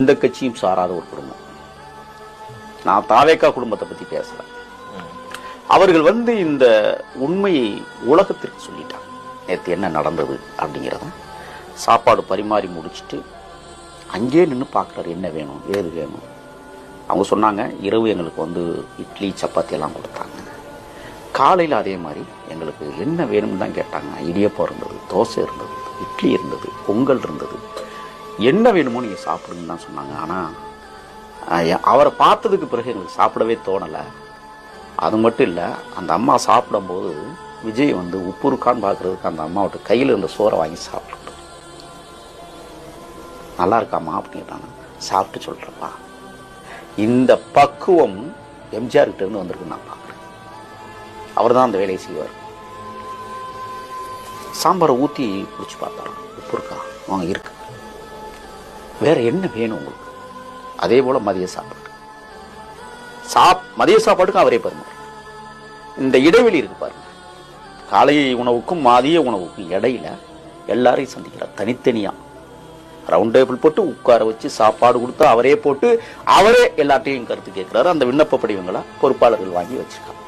எந்த கட்சியும் சாராத ஒரு குடும்பம். நான் தாவேக்கா குடும்பத்தை பத்தி பேசுறேன். அவர்கள் வந்து இந்த உண்மையை உலகத்திற்கு சொல்லிட்டாங்க. நேற்று என்ன நடந்தது அப்படிங்கிறத சாப்பாடு பரிமாறி முடிச்சிட்டு அங்கேயே நின்று பார்க்குறாரு என்ன வேணும் ஏது வேணும். அவங்க சொன்னாங்க இரவு எங்களுக்கு வந்து இட்லி சப்பாத்தி எல்லாம் கொடுத்தாங்க. காலையில் அதே மாதிரி எங்களுக்கு என்ன வேணும்னு தான் கேட்டாங்க. இடியப்பம் இருந்தது தோசை இருந்தது இட்லி இருந்தது பொங்கல் இருந்தது. என்ன வேணுமோ நீங்கள் சாப்பிடுங்கன்னு தான் சொன்னாங்க. ஆனால் அவரை பார்த்ததுக்கு பிறகு எங்களுக்கு சாப்பிடவே தோணலை. அது மட்டும் இல்லை அந்த அம்மா சாப்பிடும்போது விஜய் வந்து உப்பு இருக்கான்னு பார்க்கறதுக்கு அந்த அம்மாவோட கையில் இருந்த சோறை வாங்கி சாப்பிட்டு நல்லா இருக்காமா அப்படின்னு சாப்பிட்டு சொல்கிறப்பா இந்த பக்குவம் எம்ஜிஆர் இருந்து வந்திருக்கு நான் பார்க்குறேன். அவர் தான் அந்த வேலையை செய்வார். சாம்பாரை ஊற்றி குடிச்சு பார்த்தாரு உப்பு இருக்கா? அவங்க இருக்கு. வேற என்ன வேணும் உங்களுக்கு? அதே போல மதிய சாப்பாடு. சாப் மதிய சாப்பாட்டுக்கும் அவரே பரிமாறு இந்த இடைவெளி இருக்கு பாருங்க. காலை உணவுக்கும் மதிய உணவுக்கும் இடையில எல்லாரையும் சந்திக்கிறார் தனித்தனியா. ரவுண்ட் டேபிள் போட்டு உட்கார வச்சு சாப்பாடு கொடுத்து அவரே போட்டு அவரே எல்லாத்தையும் கருத்து கேட்கிறாரு. அந்த விண்ணப்ப படிவங்களை பொறுப்பாளர்கள் வாங்கி வச்சுக்கலாம்